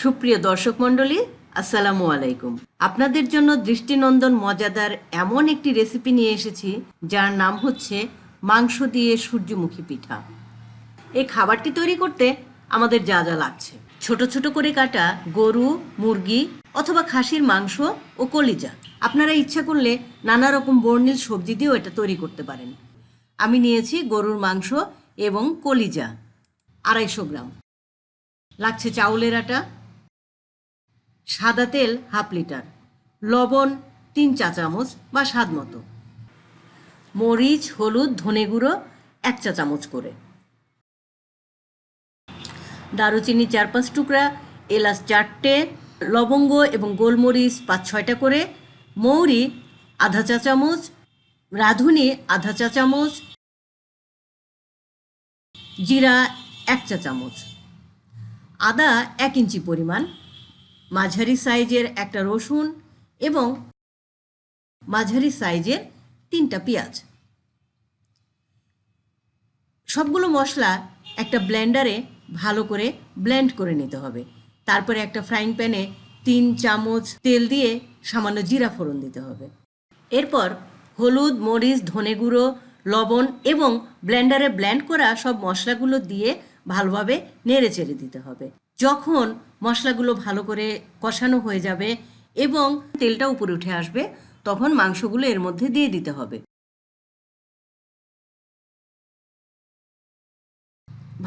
সুপ্রিয় দর্শক মণ্ডলী, আসসালামু আলাইকুম। আপনাদের জন্য দৃষ্টিনন্দন মজাদার এমন একটি রেসিপি নিয়ে এসেছি, যার নাম হচ্ছে মাংস দিয়ে সূর্যমুখী পিঠা। এই খাবারটি তৈরি করতে আমাদের যা যা লাগছে। ছোট ছোট করে কাটা গরু, মুরগি অথবা খাসির মাংস ও কলিজা। আপনারা ইচ্ছা করলে নানা রকম বর্ণিল সবজি দিয়েও এটা তৈরি করতে পারেন। আমি নিয়েছি গরুর মাংস এবং কলিজা, আড়াইশো গ্রাম। লাগছে চাউলের আটা সাদা তেল হাফ লিটার, লবণ তিন চা চামচ বা স্বাদ মতো। মরিচ, হলুদ, ধনে গুঁড়ো এক চা চামচ করে। দারুচিনি চার পাঁচ টুকরা, এলাচ চারটে, লবঙ্গ এবং গোলমরিচ পাঁচ ছয়টা করে। মৌরি আধা চা চামচ, রাঁধুনি আধা চা চামচ, জিরা এক চা চামচ। আদা এক ইঞ্চি পরিমাণ মাঝারি সাইজের একটা রসুন এবং মাঝারি সাইজের তিনটা পেঁয়াজ। সবগুলো মশলা একটা ব্লেন্ডারে ভালো করে ব্লেন্ড করে নিতে হবে। তারপরে একটা ফ্রাইং প্যানে তিন চামচ তেল দিয়ে সামান্য জিরা ফোড়ন দিতে হবে। এরপর হলুদ, মরিচ, ধনে গুঁড়ো, লবণ এবং ব্লেন্ডারে ব্লেন্ড করা সব মশলাগুলো দিয়ে ভালোভাবে নেড়ে চেড়ে দিতে হবে। যখন মশলাগুলো ভালো করে কষানো হয়ে যাবে এবং তেলটা উপরে উঠে আসবে, তখন মাংসগুলো এর মধ্যে দিয়ে দিতে হবে।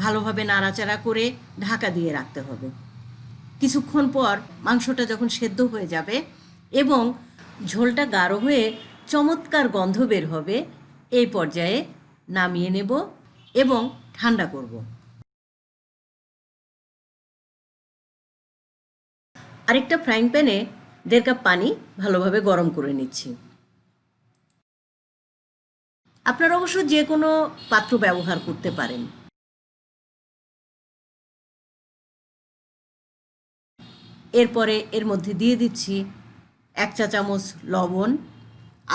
ভালোভাবে নাড়াচাড়া করে ঢাকা দিয়ে রাখতে হবে। কিছুক্ষণ পর মাংসটা যখন সেদ্ধ হয়ে যাবে এবং ঝোলটা গাঢ় হয়ে চমৎকার গন্ধ বের হবে, এই পর্যায়ে নামিয়ে নেব এবং ঠান্ডা করব। আরেকটা ফ্রাইং প্যানে দেড় কাপ পানি ভালোভাবে গরম করে নিচ্ছি। আপনারা অবশ্য যে কোনো পাত্র ব্যবহার করতে পারেন। এরপরে এর মধ্যে দিয়ে দিচ্ছি এক চা চামচ লবণ,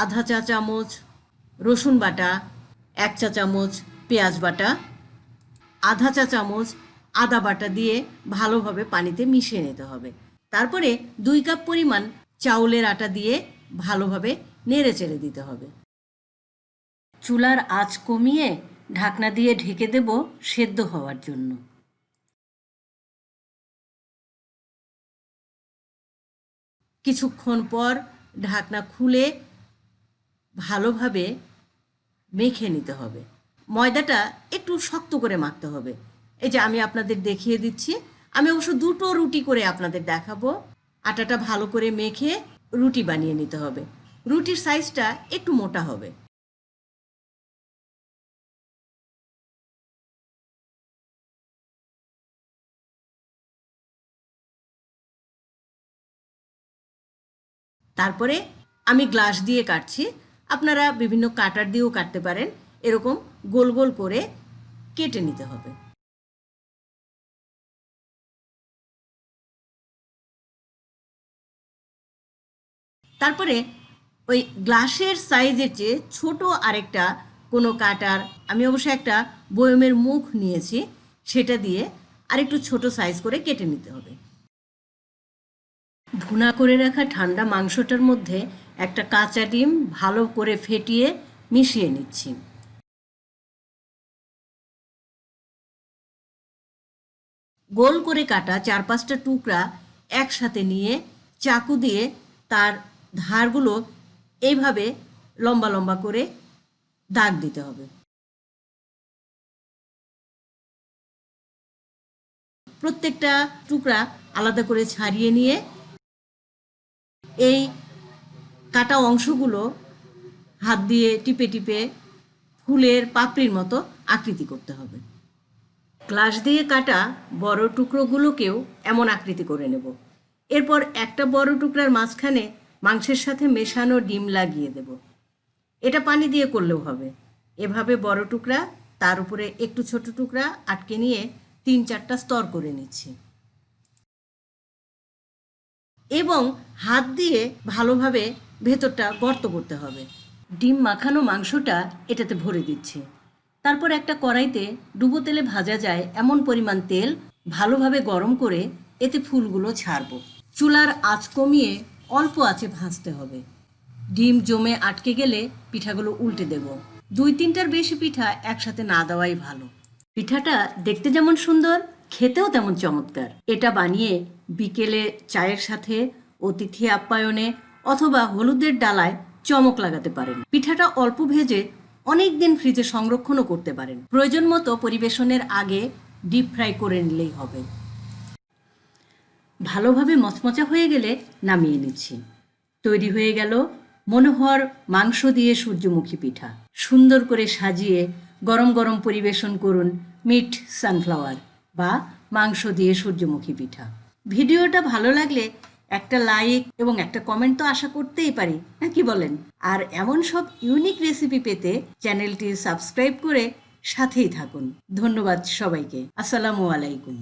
আধা চা চামচ রসুন বাটা, এক চা চামচ পেঁয়াজ বাটা, আধা চা চামচ আদা বাটা দিয়ে ভালোভাবে পানিতে মিশিয়ে নিতে হবে। তারপরে দুই কাপ পরিমাণ চাউলের আটা দিয়ে ভালোভাবে নেড়ে চেড়ে দিতে হবে। চুলার আঁচ কমিয়ে ঢাকনা দিয়ে ঢেকে দেব সেদ্ধ হওয়ার জন্য। কিছুক্ষণ পর ঢাকনা খুলে ভালোভাবে মেখে নিতে হবে। ময়দাটা একটু শক্ত করে মাখতে হবে। এই যে আমি আপনাদের দেখিয়ে দিচ্ছি আমি অবশ্য দুটো রুটি করে আপনাদের দেখাবো। আটাটা ভালো করে মেখে রুটি বানিয়ে নিতে হবে। রুটির সাইজটা একটু মোটা হবে। তারপরে আমি গ্লাস দিয়ে কাটছি। আপনারা বিভিন্ন কাটার দিয়েও কাটতে পারেন। এরকম গোল গোল করে কেটে নিতে হবে। তারপরে ওই গ্লাসের সাইজের চেয়ে ছোট আরেকটা কোনো কাটার, আমি অবশ্য একটা বয়মের মুখ নিয়েছি, সেটা দিয়ে আরেকটু ছোট সাইজ করে কেটে নিতে হবে। ভুনা করে রাখা ঠান্ডা মাংসটার মধ্যে একটা কাঁচা ডিম ভালো করে ফেটিয়ে মিশিয়ে নিচ্ছি। গোল করে কাটা চার পাঁচটা টুকরা একসাথে নিয়ে চাকু দিয়ে তার ধারগুলো এইভাবে লম্বা লম্বা করে দাগ দিতে হবে। প্রত্যেকটা টুকরা আলাদা করে ছাড়িয়ে নিয়ে এই কাটা অংশগুলো হাত দিয়ে টিপে টিপে ফুলের পাপড়ির মতো আকৃতি করতে হবে। গ্লাস দিয়ে কাটা বড় টুকরোগুলোকেও এমন আকৃতি করে নেব। এরপর একটা বড় টুকরার মাঝখানে মাংসের সাথে মেশানো ডিম লাগিয়ে দেব। এটা পানি দিয়ে করলেও হবে। এভাবে বড় টুকরা, তার উপরে একটু ছোট টুকরা আটকে নিয়ে তিন চারটা স্তর করে নিচ্ছি। এবং হাত দিয়ে ভালোভাবে ভেতরটা গর্ত করতে হবে। ডিম মাখানো মাংসটা এটাতে ভরে দিচ্ছি। তারপর একটা কড়াইতে ডুবো তেলে ভাজা যায় এমন পরিমাণ তেল ভালোভাবে গরম করে এতে ফুলগুলো ছাড়বো। চুলার আঁচ কমিয়ে অল্প আছে ভাজতে হবে। ডিম জমে আটকে গেলে পিঠাগুলো উল্টে দেব। দুই তিনটার বেশি পিঠা একসাথে না দেওয়াই ভালো। পিঠাটা দেখতে যেমন সুন্দর, খেতেও তেমন চমৎকার। এটা বানিয়ে বিকেলে চায়ের সাথে, অতিথি আপ্যায়নে অথবা হলুদের ডালায় চমক লাগাতে পারেন। পিঠাটা অল্প ভেজে অনেক দিন ফ্রিজে সংরক্ষণও করতে পারেন। প্রয়োজন মতো পরিবেশনের আগে ডিপ ফ্রাই করে নিলেই হবে। ভালোভাবে মচমচা হয়ে গেলে নামিয়ে নিচ্ছি। তৈরি হয়ে গেল মনোহর মাংস দিয়ে সূর্যমুখী পিঠা। সুন্দর করে সাজিয়ে গরম গরম পরিবেশন করুন মিট সানফ্লাওয়ার বা মাংস দিয়ে সূর্যমুখী পিঠা। ভিডিওটা ভালো লাগলে একটা লাইক এবং একটা কমেন্ট তো আশা করতেই পারি, না কি বলেন? আর এমন সব ইউনিক রেসিপি পেতে চ্যানেলটি সাবস্ক্রাইব করে সাথেই থাকুন। ধন্যবাদ সবাইকে। আসসালামু আলাইকুম।